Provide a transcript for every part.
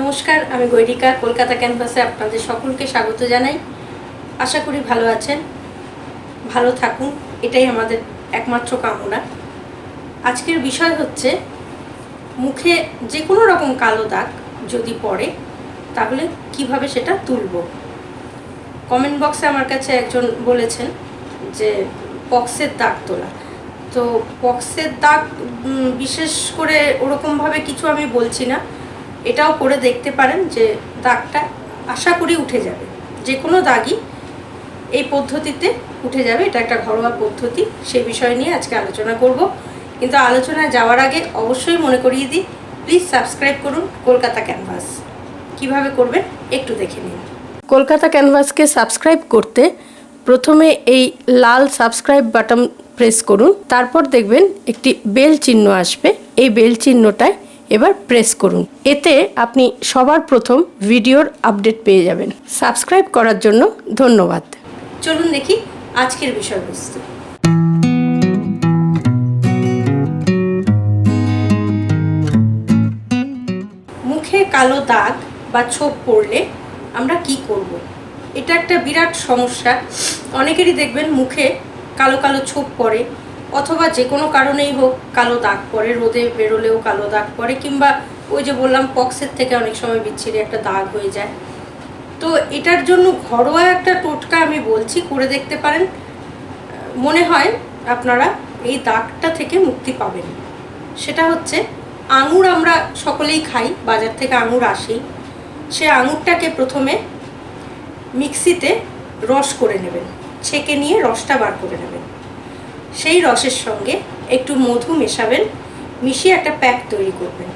নমস্কার, আমি গৈরিকা, কলকাতা ক্যাম্পাসে আপনাদের সকলকে স্বাগত জানাই। আশা করি ভালো আছেন, ভালো থাকুন, এটাই আমাদের একমাত্র কামনা। আজকের বিষয় হচ্ছে, মুখে যে কোনো রকম কালো দাগ যদি পড়ে, তাহলে কীভাবে সেটা তুলব? কমেন্ট বক্সে আমার কাছে একজন বলেছেন যে, পক্সের দাগ তোলা। তো পক্সের দাগ বিশেষ করে ওরকমভাবে কিছু আমি বলছি না। এটাও করে দেখতে পারেন যে দাগটা আশা করি উঠে যাবে। যে কোনো দাগই এই পদ্ধতিতে উঠে যাবে, এটা একটা ঘরোয়া পদ্ধতি। সে বিষয় নিয়ে আজকে আলোচনা করব। কিন্তু আলোচনায় যাওয়ার আগে অবশ্যই মনে করিয়ে দিই প্লিজ সাবস্ক্রাইব করুন কলকাতা ক্যানভাস কীভাবে করবেন একটু দেখে নিন। কলকাতা ক্যানভাসকে সাবস্ক্রাইব করতে প্রথমে এই লাল সাবস্ক্রাইব বাটন প্রেস করুন। তারপর দেখবেন একটি বেল চিহ্ন আসবে। এই বেল চিহ্নটায় এবার প্রেস করুন। এতে আপনি সবার প্রথম ভিডিওর আপডেট পেয়ে যাবেন। সাবস্ক্রাইব করার জন্য ধন্যবাদ। চলুন দেখি আজকের বিষয়বস্তু। মুখে কালো দাগ বা ছোপ পড়লে আমরা কি করব। এটা একটা বিরাট সমস্যা। অনেকেরই দেখবেন মুখে কালো কালো ছোপ পড়ে। অথবা যে কোনো কারণেই হোক, কালো দাগ পড়ে, রোদে বেরোলেও কালো দাগ পড়ে, কিংবা ওই যে বললাম, পক্সের থেকে অনেক সময় বিচ্ছিরি একটা দাগ হয়ে যায়। তো এটার জন্য ঘরোয়া একটা টোটকা আমি বলছি, করে দেখতে পারেন। মনে হয় আপনারা এই দাগটা থেকে মুক্তি পাবেন। সেটা হচ্ছে, আঙুর আমরা সকলেই খাই, বাজার থেকে আঙুর আসেই। সে আঙুরটাকে প্রথমে মিক্সিতে রস করে নেবেন, ছেঁকে নিয়ে রসটা বার করে নেবেন। সেই রসের সঙ্গে একটু মধু মেশাবেন, মিশিয়ে একটা প্যাক তৈরি করবেন।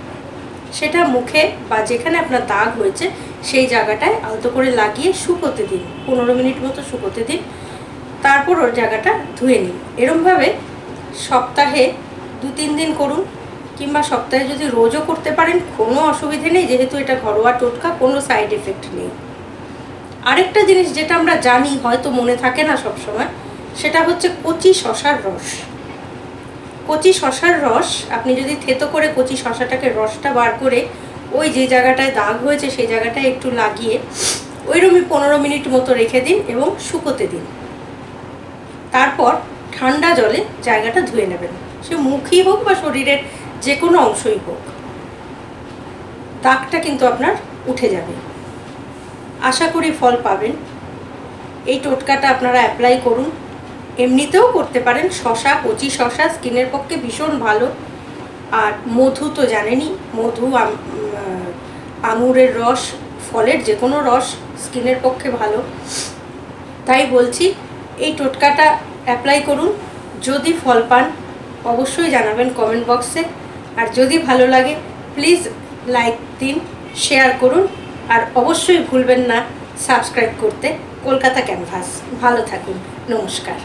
সেটা মুখে বা যেখানে আপনার দাগ হয়েছে সেই জায়গাটায় আলতো করে লাগিয়ে শুকোতে দিন, পনেরো মিনিট মতো শুকোতে দিন। তারপর ওর জায়গাটা ধুয়ে নিন। এরমভাবে সপ্তাহে দু তিন দিন করুন, কিংবা সপ্তাহে যদি রোজও করতে পারেন, কোনো অসুবিধে নেই, যেহেতু এটা ঘরোয়া টোটকা, কোনো সাইড এফেক্ট নেই। আরেকটা জিনিস যেটা আমরা জানি, হয়তো মনে থাকে না সব সময় সেটা হচ্ছে কচি শশার রস। কচি শশার রস, আপনি যদি থেতো করে কচি শশাটাকে রসটা বার করে ওই যে জায়গাটায় দাগ হয়েছে সেই জায়গাটায় একটু লাগিয়ে ওইরকমই পনেরো মিনিট মতো রেখে দিন এবং শুকোতে দিন। তারপর ঠান্ডা জলে জায়গাটা ধুয়ে নেবেন। সে মুখই হোক বা শরীরের যে কোনো অংশই হোক। দাগটা কিন্তু আপনার উঠে যাবে। আশা করি ফল পাবেন। এই টোটকাটা আপনারা অ্যাপ্লাই করুন। এমনিতেও করতে পারেন। শশা, কচি শশা স্কিনের পক্ষে ভীষণ ভালো। আর মধু তো জানেনই, মধু আঙুরের রস, ফলের যে কোনো রস স্কিনের পক্ষে ভালো। তাই বলছি, এই টোটকাটা অ্যাপ্লাই করুন। যদি ফল পান, অবশ্যই জানাবেন কমেন্ট বক্সে আর যদি ভালো লাগে প্লিজ লাইক দিন শেয়ার করুন। আর অবশ্যই ভুলবেন না সাবস্ক্রাইব করতে। কলকাতা ক্যানভাস ভালো থাকুন। নমস্কার।